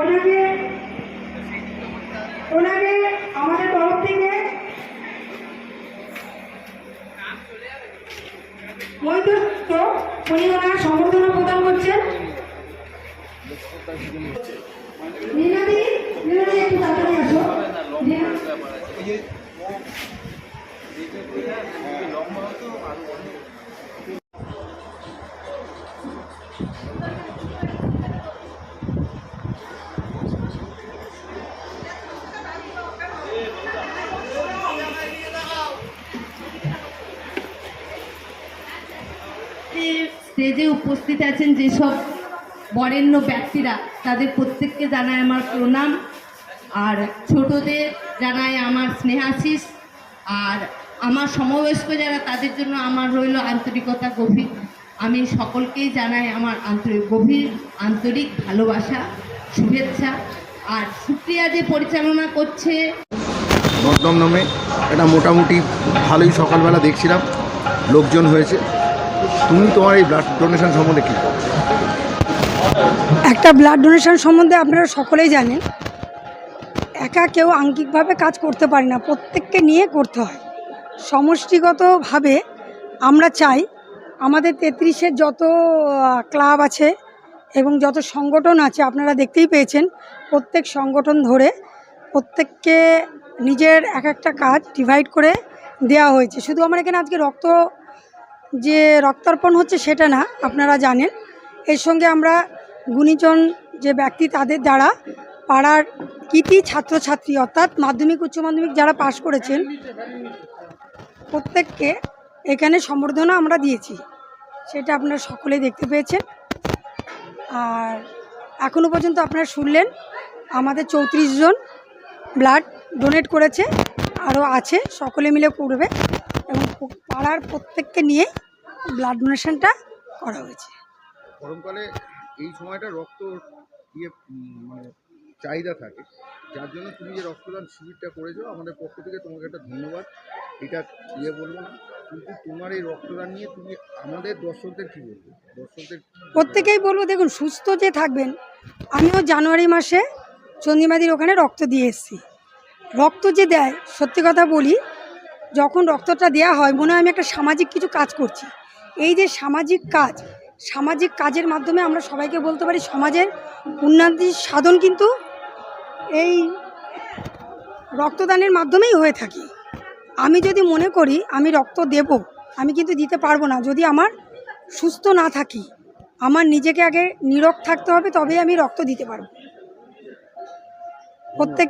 ওনাকে ওনাকে আমাদের তরফ থেকে মধ্যস্থ উনি ওনার সম্বর্ধনা প্রদান করছেন। নীলাদি নীলাদি, একটু তাড়াতাড়ি আসো। স্টেজে উপস্থিত আছেন যেসব বরেণ্য ব্যক্তিরা, তাদের প্রত্যেককে জানায় আমার প্রণাম। আর ছোটদের জানায় আমার স্নেহাশিস। আর আমার সমবয়স্ক যারা, তাদের জন্য আমার রইল আন্তরিকতা গভীর। আমি সকলকেই জানাই আমার আন্তরিক গভীর, আন্তরিক ভালোবাসা, শুভেচ্ছা। আর সুপ্রিয়া যে পরিচালনা করছে, দমদমে এটা মোটামুটি ভালোই সকালবেলা দেখছিলাম। লোকজন হয়েছে। তুমি তোমার এই ব্লাড ডোনেশন সম্বন্ধে কী? একটা ব্লাড ডোনেশন সম্বন্ধে আপনারা সকলেই জানেন। একা কেউ আঙ্কিকভাবে কাজ করতে পারে না, প্রত্যেককে নিয়ে করতে হয়। সমষ্টিগতভাবে আমরা চাই আমাদের তেত্রিশের যত ক্লাব আছে এবং যত সংগঠন আছে, আপনারা দেখতেই পেয়েছেন প্রত্যেক সংগঠন ধরে প্রত্যেককে নিজের এক একটা কাজ ডিভাইড করে দেওয়া হয়েছে। শুধু আমার এখানে আজকে রক্ত যে রক্তার্পণ হচ্ছে সেটা না, আপনারা জানেন। এর সঙ্গে আমরা গুণীজন যে ব্যক্তি তাদের দ্বারা পাড়ার কৃতি ছাত্রছাত্রী অর্থাৎ মাধ্যমিক, উচ্চ মাধ্যমিক যারা পাশ করেছেন, প্রত্যেককে এখানে সম্বর্ধনা আমরা দিয়েছি। সেটা আপনারা সকলেই দেখতে পেয়েছেন। আর এখনও পর্যন্ত আপনারা শুনলেন, আমাদের চৌত্রিশ জন ব্লাড ডোনেট করেছে, আরও আছে, সকলে মিলে করবে এবং পাড়ার প্রত্যেককে নিয়ে ব্লাড ডোনেশনটা করা হয়েছে। গরমকালে এই সময়টা রক্ত ইয়ে মানে চাহিদা থাকে। যার জন্য তুমি যে রক্তদান শিবিরটা করেছ আমাদের পক্ষ থেকে তোমাকে একটা ধন্যবাদ। এটা ইয়ে বলব না কিন্তু তোমার এই রক্তদান নিয়ে তুমি আমাদের দর্শকদের কী বলবে? দর্শকদের প্রত্যেকেই বলব দেখুন সুস্থ যে থাকবেন আমিও জানুয়ারি মাসে চন্দিমাদির ওখানে রক্ত দিয়ে এসেছি। রক্ত যে দেয় সত্যি কথা বলি যখন রক্তটা দেওয়া হয় মনে হয় আমি একটা সামাজিক কিছু কাজ করছি। এই যে সামাজিক কাজ, সামাজিক কাজের মাধ্যমে আমরা সবাইকে বলতে পারি সমাজের উন্নতি সাধন কিন্তু এই রক্তদানের মাধ্যমেই হয়ে থাকে। আমি যদি মনে করি আমি রক্ত দেব, আমি কিন্তু দিতে পারব না। যদি আমার সুস্থ না থাকি, আমার নিজেকে আগে নীরব থাকতে হবে, তবেই আমি রক্ত দিতে পারব। প্রত্যেক